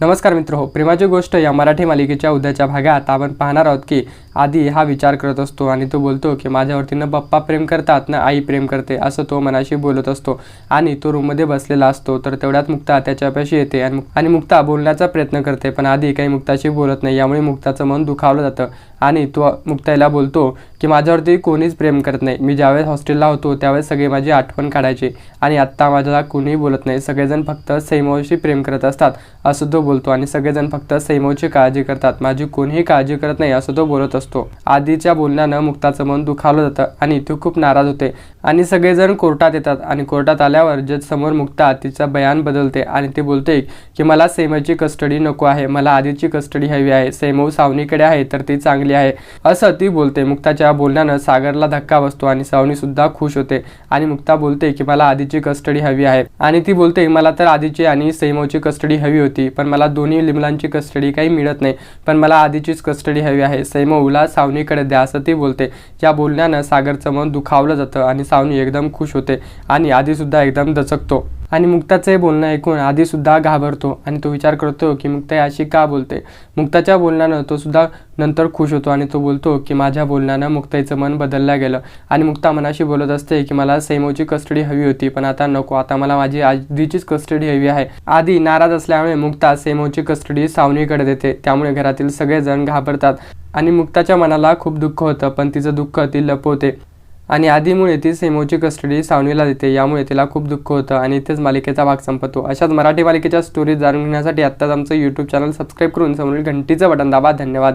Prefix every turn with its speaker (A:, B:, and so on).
A: नमस्कार मित्र हो प्रेमाची गोष्ट या मराठी मालिकेच्या उद्याच्या भागात आपण पाहणार आहोत की आधी हा विचार करत असतो आणि तो बोलतो की माझ्यावरती ना पप्पा प्रेम करतात ना आई प्रेम करते असं तो मनाशी बोलत असतो. आणि तो रूममध्ये बसलेला असतो तर तेवढ्यात मुक्ता त्याच्यापाशी येते आणि आणि मुक्ता बोलण्याचा प्रयत्न करते पण आधी काही मुक्ताशी बोलत नाही यामुळे मुक्ताचं मन दुखावलं जातं. आणि तो मुक्ताईला बोलतो की माझ्यावरती कोणीच प्रेम करत नाही. मी ज्यावेळेस हॉस्टेलला होतो त्यावेळेस सगळे माझी आठवण काढायचे आणि आत्ता माझ्याला कोणीही बोलत नाही. सगळेजण फक्त सैमावशी प्रेम करत असतात असं तो बोलतो. आणि सगळेजण फक्त सैमोची काळजी करतात. माझी कोणीही काळजी करत नाही असं तो बोलत असतो. आधीच्या बोलण्यानं मुक्ताचं मन दुखावलं जातं आणि ती खूप नाराज होते. आणि सगळेजण कोर्टात येतात आणि कोर्टात आल्यावर जज समोर मुक्ता तिचं बयान बदलते आणि ती बोलते की मला सैमाची कस्टडी नको आहे. मला आधीची कस्टडी हवी आहे. सैमव सावनीकडे आहे तर ती चांगली आहे. असं ती बोलते. मुक्ताच्या बोलण्यानं सागरला धक्का बसतो आणि सावनी सुद्धा खुश होते. आणि मुक्ता बोलते की मला आधीची कस्टडी हवी आहे. आणि ती बोलते मला तर आधीची आणि सैमवची कस्टडी हवी होती. पण मला दोन्ही लिमलांची कस्टडी काही मिळत नाही. पण मला आधीचीच कस्टडी हवी आहे. सैमवला सावनीकडे द्या असं ती बोलते. या बोलण्यानं सागरचं मन दुखावलं जातं आणि सावनी एकदम खुश होते आणि आधीसुद्धा एकदम दचकतो. आणि मुक्ताचं हे बोलणं ऐकून आधीसुद्धा घाबरतो आणि तो विचार करतो की मुक्ता अशी का बोलते? मुक्ताच्या बोलण्यानं तो सुद्धा नंतर खुश होतो आणि तो बोलतो की माझ्या बोलण्यानं मुक्ताईचं मन बदललं गेलं. आणि मुक्ता मनाशी बोलत असते की मला सैमोची कस्टडी हवी होती पण आता नको आता मला माझी आधीचीच कस्टडी हवी आहे. आधी नाराज असल्यामुळे मुक्ता सैमोची कस्टडी सावनीकडे देते त्यामुळे घरातील सगळेजण घाबरतात. आणि मुक्ताच्या मनाला खूप दुःख होतं पण तिचं दुःख ती लपवते. आणि आधीमुळे ती सेमोची कस्टडी सावनीला देते यामुळे तिला खूप दुःख होतं आणि इथेच मालिकेचा भाग संपतो. अशाच मराठी मालिकेच्या स्टोरीज जाणून घेण्यासाठी आत्ताच आमचं यूट्यूब चॅनल सबस्क्राईब करून समोरील घंटीचं बटन दाबा. धन्यवाद.